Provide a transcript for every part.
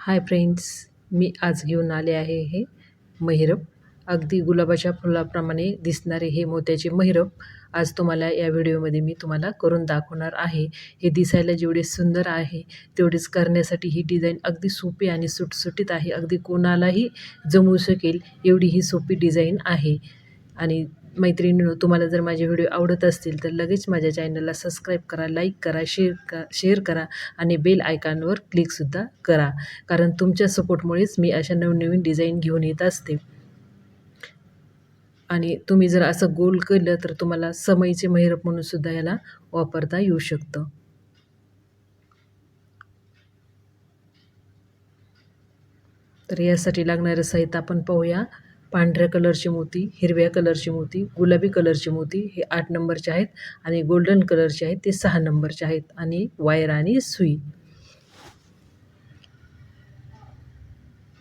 Hi friends मी आज घेऊन आले आहे हे महिरप. अगदी गुलाबाच्या फुलाप्रमाणे दिसणारे हे मोत्याचे महिरप आज तुम्हाला या व्हिडिओमध्ये मी तुम्हाला करून दाखवणार आहे. हे दिसायला जेवढे सुंदर आहे तेवढेच करण्यासाठी ही डिझाईन अगदी सोपी आणि सुटसुटीत आहे. अगदी कोणालाही जमू शकेल एवढी ही सोपी डिझाईन आहे. आणि मैत्रिणींनो तुम्हाला जर माझे व्हिडिओ आवडत असतील तर लगेच माझ्या चॅनलला सबस्क्राईब करा लाईक करा शेअर का शेअर करा आणि बेल आयकॉनवर क्लिकसुद्धा करा. कारण तुमच्या सपोर्टमुळेच मी अशा नवनवीन डिझाईन घेऊन येत असते. आणि तुम्ही जर असं गोल केलं तर तुम्हाला समईचे महिरप म्हणून सुद्धा याला वापरता येऊ शकतं. तर यासाठी लागणारं साहित्य आपण पाहूया. पांढऱ्या कलरची मोती हिरव्या कलरची मोती गुलाबी कलरची मोती हे आठ नंबरचे आहेत आणि गोल्डन कलरचे आहेत ते सहा नंबरचे आहेत आणि वायर आणि सुई.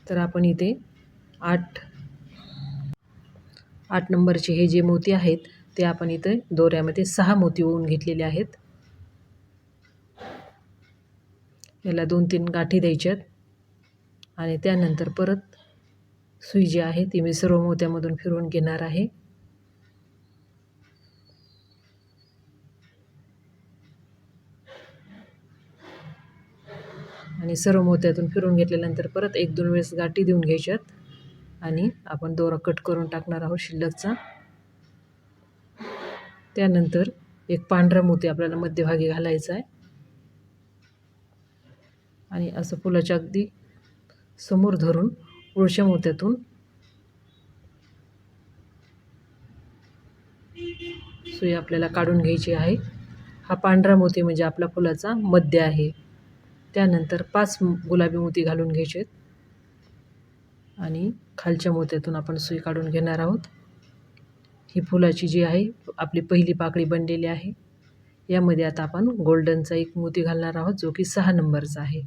तर आपण इथे आठ आठ नंबरचे हे जे मोती आहेत ते आपण इथे दोऱ्यामध्ये सहा मोती ओवून घेतलेले आहेत. याला दोन तीन गाठी द्यायच्यात आणि त्यानंतर परत सुई जी आहे ती मी सर्व मोत्यामधून फिरवून घेणार आहे. आणि सर्व मोत्यातून फिरून घेतल्यानंतर परत एक दोन वेळेस गाठी देऊन घ्यायच्यात. आणि आपण दोरा कट करून टाकणार आहोत शिल्लकचा. त्यानंतर एक पांढरा मोती आपल्याला मध्यभागी घालायचा आहे. आणि असं फुलाच्या अगदी समोर धरून उळशा मोत्यातून सुई आपल्याला काढून घ्यायची आहे. हा पांढरा मोती म्हणजे आपला फुलाचा मध्य आहे. त्यानंतर पाच गुलाबी मोती घालून घ्यायचे आणि खालच्या मोत्यातून आपण सुई काढून घेणार आहोत. ही फुलाची जी आहे आपली पहिली पाकळी बनलेली आहे. यामध्ये आता आपण गोल्डनचा एक मोती घालणार आहोत जो की सहा नंबरचा आहे.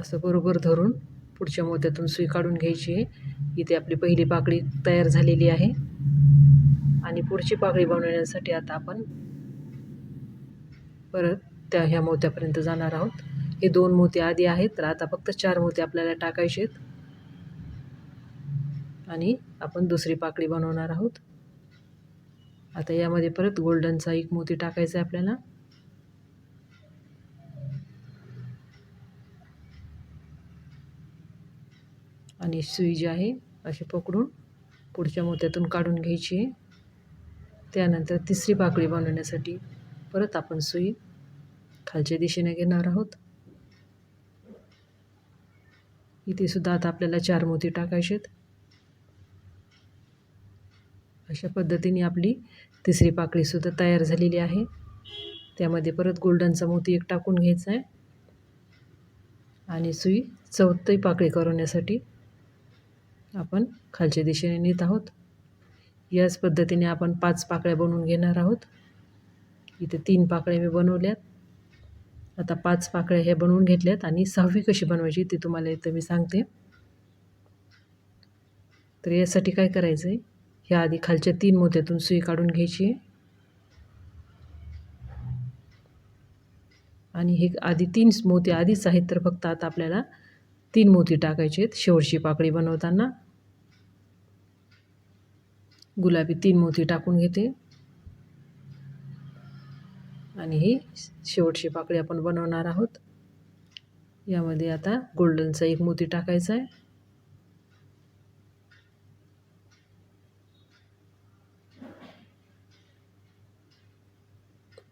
असं बरोबर धरून पुढच्या मोत्यातून सुई काढून घ्यायची आहे. इथे आपली पहिली पाकळी तयार झालेली आहे. आणि पुढची पाकळी बनवण्यासाठी आता आपण परत त्या ह्या मोत्यापर्यंत जाणार आहोत. हे दोन मोती आधी आहेत तर आता फक्त चार मोती आपल्याला टाकायचे आहेत. आणि आपण दुसरी पाकळी बनवणार आहोत. आता यामध्ये परत गोल्डनचा एक मोती टाकायचा आहे आपल्याला. आणि सुई जी आहे अशी पकडून पुढच्या मोत्यातून काढून घ्यायची. आहे त्यानंतर तिसरी पाकळी बनवण्यासाठी परत आपण सुई खालच्या दिशेने घेणार आहोत. इथे सुद्धा आता आपल्याला चार मोती टाकायचे अशा पद्धतीने आपली तिसरी पाकळीसुद्धा तयार झालेली आहे. त्यामध्ये परत गोल्डनचा मोती एक टाकून घ्यायचा आहे. आणि सुई चौथी पाकळी करवण्यासाठी आपण खालच्या दिशेने नेत आहोत. याच पद्धतीने आपण पाच पाकळ्या बनवून घेणार आहोत. इथे तीन पाकळ्या मी बनवल्यात. आता पाच पाकळ्या ह्या बनवून घेतल्यात आणि सहावी कशी बनवायची ती तुम्हाला इथं मी सांगते. तर यासाठी काय करायचं आहे ह्या आधी खालच्या तीन मोत्यातून सुई काढून घ्यायची. आहे आणि हे आधी तीन मोती आधीच आहेत तर फक्त आता आपल्याला तीन मोती टाकायचे आहेत शेवटची पाकळी बनवताना. गुलाबी तीन मोती टाकून घेते. आणि ही शेवटची पाकळी आपण बनवणार आहोत. यामध्ये आता गोल्डनचा एक मोती टाकायचा आहे.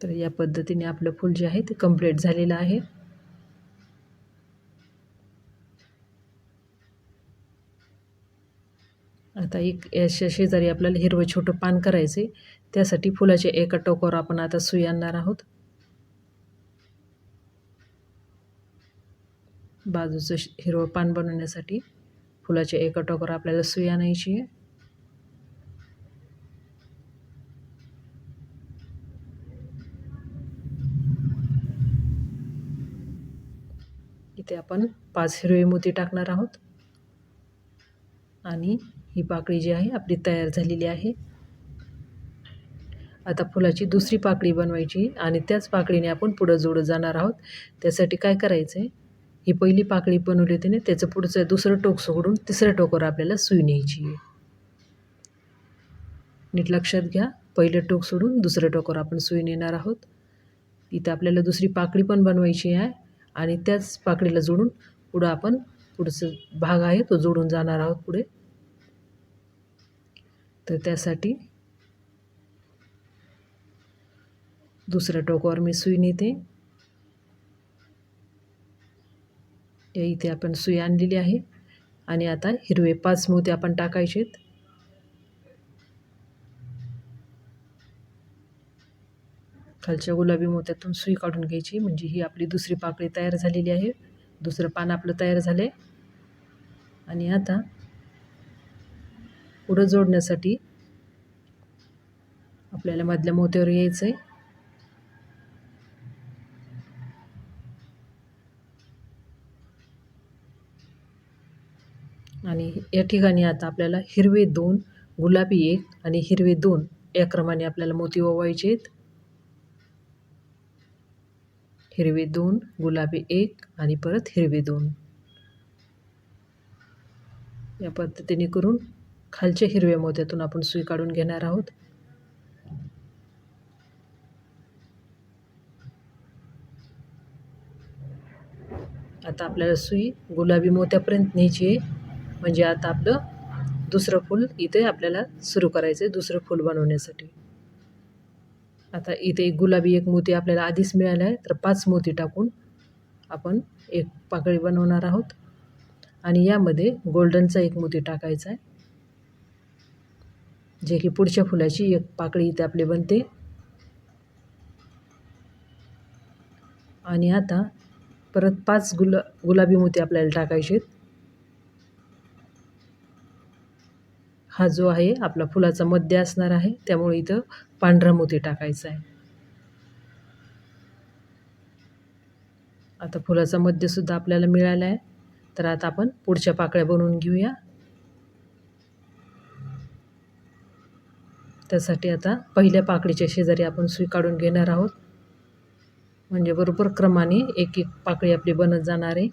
तर या पद्धतीने आपलं फूल जे आहे ते कंप्लीट झालेलं आहे. आता एक याच्या शेजारी आपल्याला हिरवं छोटं पान करायचं आहे त्यासाठी फुलाच्या एका टोकावर आपण आता सुई आणणार आहोत. बाजूचं हिरवं पान बनवण्यासाठी फुलाच्या एका टोकावर आपल्याला सुई आणायची आहे. इथे आपण पाच हिरवे मोती टाकणार आहोत. आणि ही पाकळी जी आहे आपली तयार झालेली आहे. आता फुलाची दुसरी पाकळी बनवायची आणि त्याच पाकळीने आपण पुढं जोडत जाणार आहोत. त्यासाठी काय करायचं आहे ही पहिली पाकळी बनवली होती ना त्याचं पुढचं दुसरं टोक सोडून तिसऱ्या टोकावर आपल्याला सुई न्यायची आहे. नीट लक्षात घ्या पहिलं टोक सोडून दुसऱ्या टोकावर आपण सुई नेणार आहोत. इथं आपल्याला दुसरी पाकळी पण बनवायची आहे आणि त्याच पाकळीला जोडून पुढं आपण पुढचं भाग आहे तो जोडून जाणार आहोत पुढे. तर त्यासाठी दुसऱ्या टोकावर मी सुई नेते. या इथे आपण सुई आणलेली आहे. आणि आता हिरवे पाच मोते आपण टाकायचेत. खालच्या गुलाबी मोत्यातून सुई काढून घ्यायची. म्हणजे ही आपली दुसरी पाकळी तयार झालेली आहे. दुसरं पान आपलं तयार झालं आणि आता पुढं जोडण्यासाठी आपल्याला मधल्या मोत्यावर यायचं आहे आणि या ठिकाणी आता आपल्याला हिरवे दोन गुलाबी एक आणि हिरवे दोन या क्रमाने आपल्याला मोती ओवायचे आहेत. हिरवे दोन गुलाबी एक आणि परत हिरवे दोन. या पद्धतीने करून खालच्या हिरव्या मोत्यातून आपण सुई काढून घेणार आहोत. आता आपल्याला सुई गुलाबी मोत्यापर्यंत न्यायची आहे. म्हणजे आता आपलं दुसरं फूल इथे आपल्याला सुरू करायचं आहे दुसरं फूल बनवण्यासाठी. आता इथे एक गुलाबी एक मोती आपल्याला आधीच मिळाला आहे तर पाच मोती टाकून आपण एक पाकळी बनवणार आहोत. आणि यामध्ये गोल्डनचा एक मोती टाकायचा आहे जे की पुढच्या फुलाची एक पाकळी इथे आपली बनते. आणि आता परत पाच गुला गुलाबी मोती आपल्याला टाकायचे हा जो आहे आपला फुलाचा मध्य असणार आहे त्यामुळे इथं पांढरा मोती टाकायचा आहे. आता फुलाचा मध्यसुद्धा आपल्याला मिळाला आहे. तर आता आपण पुढच्या पाकळ्या बनवून घेऊया. त्यासाठी आता पहिल्या पाकळीच्या शेजारी आपण सुई काढून घेणार आहोत. म्हणजे बरोबर क्रमाने एक एक पाकळी आपली बनत जाणार आहे.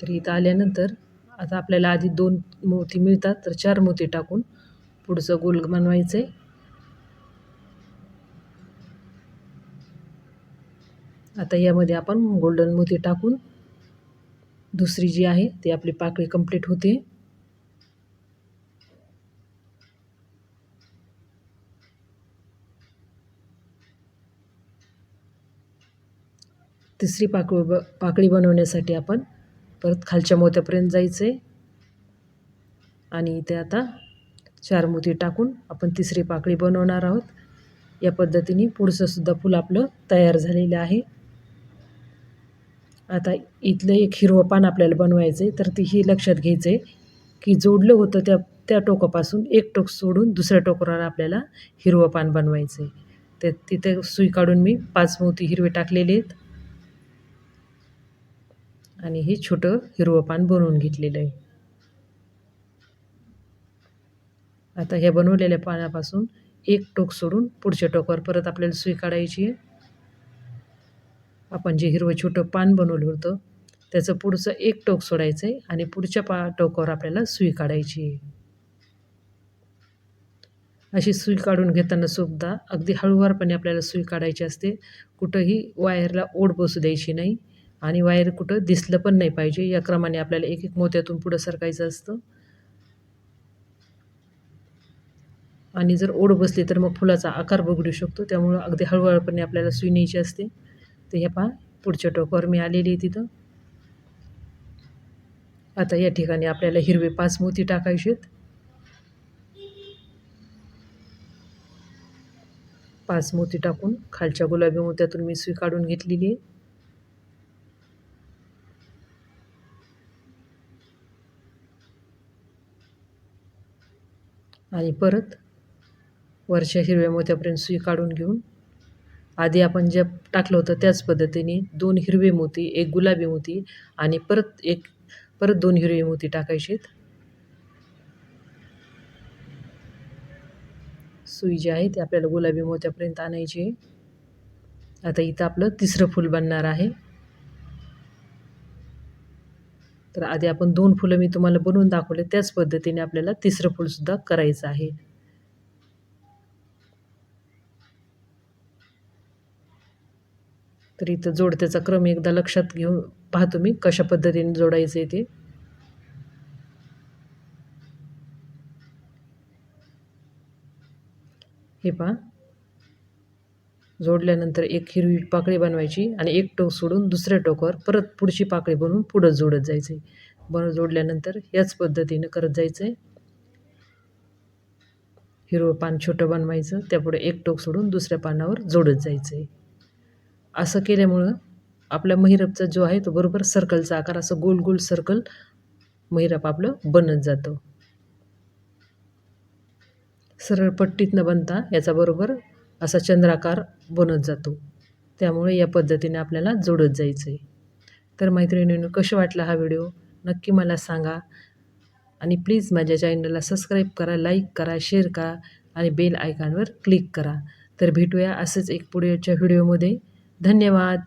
तर इथं आल्यानंतर आता आपल्याला आधी दोन मोती मिळतात तर चार मोती टाकून पुढचं गोल बनवायचं आहे आता यामध्ये आपण गोल्डन मोती टाकून दुसरी जी आहे ती आपली पाकळी कंप्लीट होते. तिसरी पाकळी ब पाकळी बनवण्यासाठी आपण परत खालच्या मोत्यापर्यंत जायचं आहे आणि इथे आता चार मोती टाकून आपण तिसरी पाकळी बनवणार आहोत. या पद्धतीने पुढचंसुद्धा फूल आपलं तयार झालेलं आहे. आता इथलं एक हिरवं पान आपल्याला बनवायचं आहे तर ही लक्षात घ्यायचं आहे की जोडलं होतं त्या त्या टोकापासून एक टोक सोडून दुसऱ्या टोकावर आपल्याला हिरवं पान बनवायचं आहे ते तिथे सुई काढून मी पाच मोती हिरवे टाकलेले आहेत. आणि हे छोटं हिरवं पान बनवून घेतलेलं आहे. आता ह्या बनवलेल्या पानापासून एक टोक सोडून पुढच्या टोकावर परत आपल्याला सुई काढायची आहे. आपण जे हिरवं छोटं पान बनवलं होतं त्याचं पुढचं एक टोक सोडायचं आहे आणि पुढच्या पा टोकावर आपल्याला सुई काढायची आहे. अशी सुई काढून घेताना सुद्धा अगदी हळूवारपणे आपल्याला सुई काढायची असते. कुठंही वायरला ओढ बसू द्यायची नाही. आणि वायर कुठं दिसलं पण नाही पाहिजे. या क्रमाने आपल्याला एक एक मोत्यातून पुढं सरकायचं असतं. आणि जर ओढ बसली तर मग फुलाचा आकार बघडू शकतो. त्यामुळं अगदी हळूहळूपणे आपल्याला सुई न्यायची असते. तर हे पहा पुढच्या टोकावर मी आलेली आहे तिथं. आता या ठिकाणी आपल्याला हिरवे पाच मोती टाकायचे आहेत पाच मोती टाकून खालच्या गुलाबी मोत्यातून मी सुई काढून घेतलेली आहे. आणि परत वरच्या हिरव्या मोत्यापर्यंत सुई काढून घेऊन आधी आपण जे टाकलं होतं त्याच पद्धतीने दोन हिरवे मोती एक गुलाबी मोती आणि परत एक परत दोन हिरवे मोती टाकायचे सुई जी आहे ती आपल्याला गुलाबी मोत्यापर्यंत आणायची आता इथं आपलं तिसरं फूल बनणार आहे. तर आधी आपण दोन फुलं मी तुम्हाला बनवून दाखवले त्याच पद्धतीने आपल्याला तिसरं फूलसुद्धा करायचं आहे. तर इथं जोडत्याचा क्रम एकदा लक्षात घेऊन पाहतो मी कशा पद्धतीने जोडायचं आहे ते. हे पहा. जोडल्यानंतर एक हिरवी पाकळी बनवायची आणि एक टोक सोडून दुसऱ्या टोकावर परत पुढची पाकळी बनवून पुढं जोडत जायचं. आहे बन जोडल्यानंतर याच पद्धतीनं करत जायचं. आहे हिरवं पान छोटं बनवायचं. त्यापुढे एक टोक सोडून दुसऱ्या पानावर जोडत जायचं. आहे असं केल्यामुळं आपल्या महिरपचा जो आहे तो बरोबर सर्कलचा आकार असं गोल गोल सर्कल महिरप आपलं बनत जातं. सरळ पट्टीत न बनता याचा बरोबर असा चंद्राकार बनत जातो. त्यामुळे या पद्धतीने आपल्याला जोडत जायचं आहे तर मैत्रिणींनो कसं वाटला हा व्हिडिओ? नक्की मला सांगा. आणि प्लीज माझ्या चॅनलला सबस्क्राईब करा लाईक करा शेअर करा आणि बेल आयकॉनवर क्लिक करा. तर भेटूया असंच एक पुढच्या व्हिडिओमध्ये. धन्यवाद!